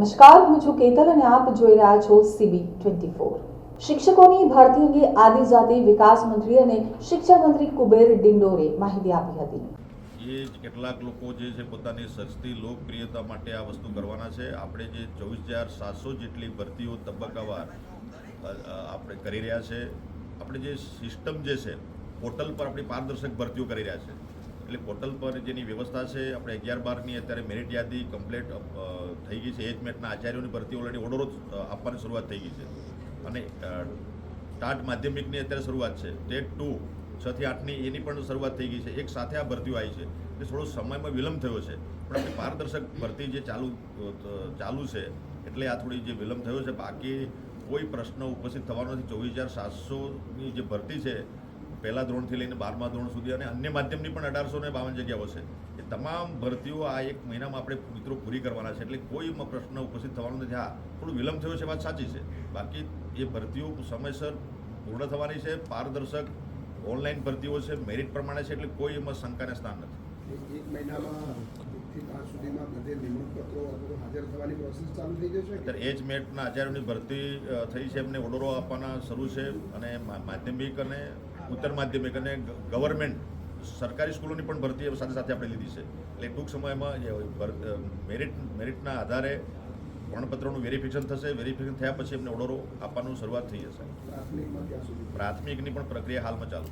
નમસ્કાર, હું છું કેતલ અને આપ જોઈ રહ્યા છો સીબી ટ્વેન્ટી ફોર શિક્ષકોની ભરતી અંગે આદિજાતિ વિકાસ મંત્રી અને શિક્ષણ મંત્રી કુબેર ડિંડોરે માહિતી આપી હતી. એ જ કેટલાક લોકો જે છે પોતાની સસ્તી, લોકપ્રિયતા માટે આ વસ્તુ કરવાના છે. આપણે જે ચોવીસ હજાર સાતસો જેટલી ભરતીઓ તબક્કાવાર આપણે કરી રહ્યા છે. આપણે જે સિસ્ટમ જે છે પોર્ટલ પર આપણી પારદર્શક ભરતીઓ કરી રહ્યા છે. એટલે પોર્ટલ પર જેની વ્યવસ્થા છે, આપણે અગિયાર બારની અત્યારે મેરિટ યાદી કમ્પ્લીટ થઈ ગઈ છે. એજ મેટના આચાર્યોની ભરતી ઓલરેડી ઓર્ડરો આપવાની શરૂઆત થઈ ગઈ છે. અને ટાટ માધ્યમિકની અત્યારે શરૂઆત છે. ટેટ ટુ છ થી આઠની એની પણ શરૂઆત થઈ ગઈ છે. એક સાથે આ ભરતીઓ આવી છે. એટલે થોડો સમયમાં વિલંબ થયો છે. પણ આપણી પારદર્શક ભરતી જે ચાલુ ચાલુ છે, એટલે આ થોડી જે વિલંબ થયો છે, બાકી કોઈ પ્રશ્ન ઉપસ્થિત થવાનો નથી. ચોવીસ હજાર સાતસોની જે ભરતી છે પહેલા ધોરણથી લઈને બારમા ધોરણ સુધી અને અન્ય માધ્યમની પણ અઢારસો ને બાવન જગ્યાઓ છે. એ તમામ ભરતીઓ આ એક મહિનામાં આપણે મિત્રો પૂરી કરવાના છે. એટલે કોઈ પ્રશ્ન ઉપસ્થિત થવાનો નથી. હા થોડું વિલંબ થયો છે વાત સાચી છે. બાકી એ ભરતીઓ સમયસર પૂર્ણ થવાની છે. પારદર્શક ઓનલાઈન ભરતીઓ છે મેરિટ પ્રમાણે છે એટલે કોઈ એમાં શંકાને સ્થાન નથી. એક મહિનામાં અત્યારે એજ મેટના ભરતી થઈ છે. એમને ઓર્ડરો આપવાના શરૂ છે અને માધ્યમિક અને ઉત્તર માધ્યમિક અને ગવર્મેન્ટ સરકારી સ્કૂલોની પણ ભરતી સાથે સાથે આપણે લીધી છે. એટલે ટૂંક સમયમાં જે મેરિટ, મેરિટના આધારે પ્રમાણપત્રોનું વેરિફિકેશન થશે. વેરિફિકેશન થયા પછી એમને ઓર્ડરો આપવાનું શરૂઆત થઈ જશે. પ્રાથમિકની પણ પ્રક્રિયા હાલમાં ચાલુ.